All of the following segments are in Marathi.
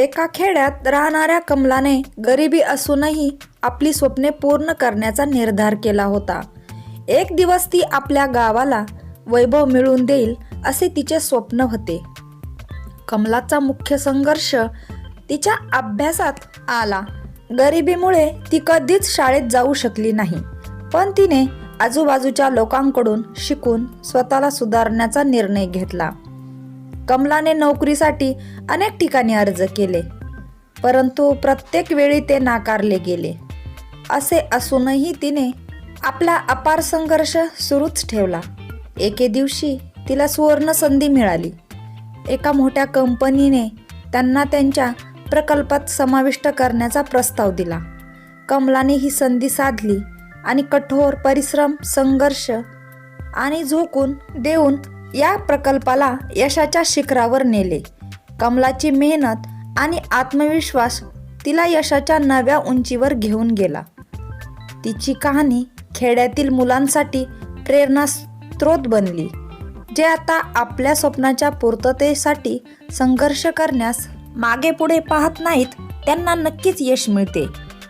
एका खेड्यात राहणाऱ्या कमलाने गरिबी असूनही आपली स्वप्ने पूर्ण करण्याचा निर्धार केला होता. एक दिवस ती आपल्या गावाला वैभव मिळवून देईल असे तिचे स्वप्न होते. कमलाचा मुख्य संघर्ष तिच्या अभ्यासात आला. गरिबीमुळे ती कधीच शाळेत जाऊ शकली नाही पण तिने आजूबाजूच्या लोकांकडून शिकून स्वतःला सुधारण्याचा निर्णय घेतला. कमलाने नोकरीसाठी अनेक ठिकाणी अर्ज केले परंतु प्रत्येक वेळी ते नाकारले गेले. असे असूनही तिने आपला अपार संघर्ष सुरूच ठेवला. एके दिवशी तिला सुवर्ण संधी मिळाली. एका मोठ्या कंपनीने त्यांना त्यांच्या प्रकल्पात समाविष्ट करण्याचा प्रस्ताव दिला. कमलाने ही संधी साधली आणि कठोर परिश्रम संघर्ष आणि झोकून देऊन या प्रकल्पाला यशाच्या शिखरावर नेले. कमलाची मेहनत आणि आत्मविश्वास तिला यशाच्या नव्या उंचीवर घेऊन गेला. तिची कहाणी खेड्यातील मुलांसाठी प्रेरणा स्रोत बनली जे आता आपल्या स्वप्नाच्या पूर्ततेसाठी संघर्ष करण्यास मागे पुढे पाहत नाहीत त्यांना नक्कीच यश मिळते.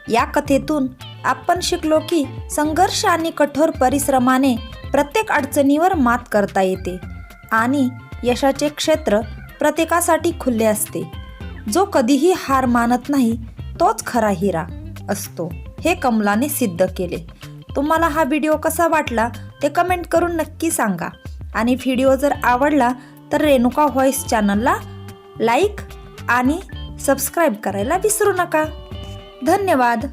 या कथेतून आपण शिकलो की संघर्ष आणि कठोर परिश्रमाने प्रत्येक अडचणीवर मात करता येते. आणि यशाचे क्षेत्र प्रत्येकासाठी खुले असते. जो कधीही हार मानत नाही तोच खरा हिरा असतो हे कमलाने सिद्ध केले. तुम्हाला हा व्हिडिओ कसा वाटला ते कमेंट करून नक्की सांगा. आणि व्हिडिओ जर आवडला तर रेणुका व्हॉइस चॅनलला लाईक आणि सबस्क्राईब करायला विसरू नका. धन्यवाद.